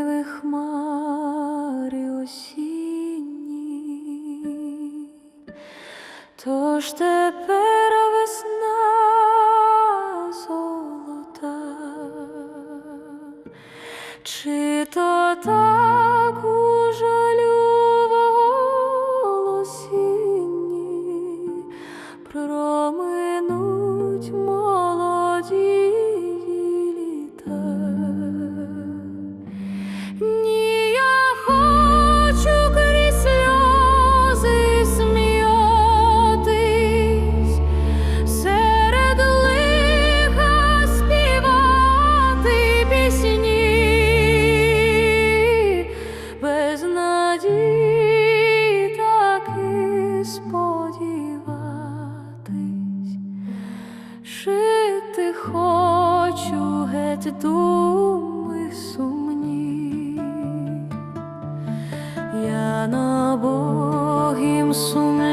Схилили хмари осінні, тож тепер. хочу геть думи сумні, я на Богім сумні.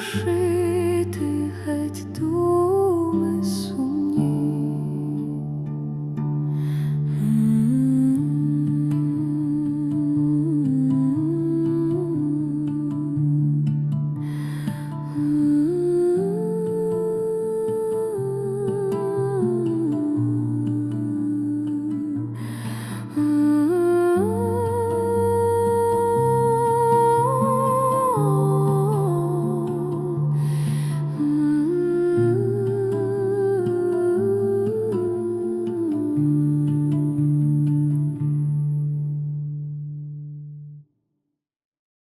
是。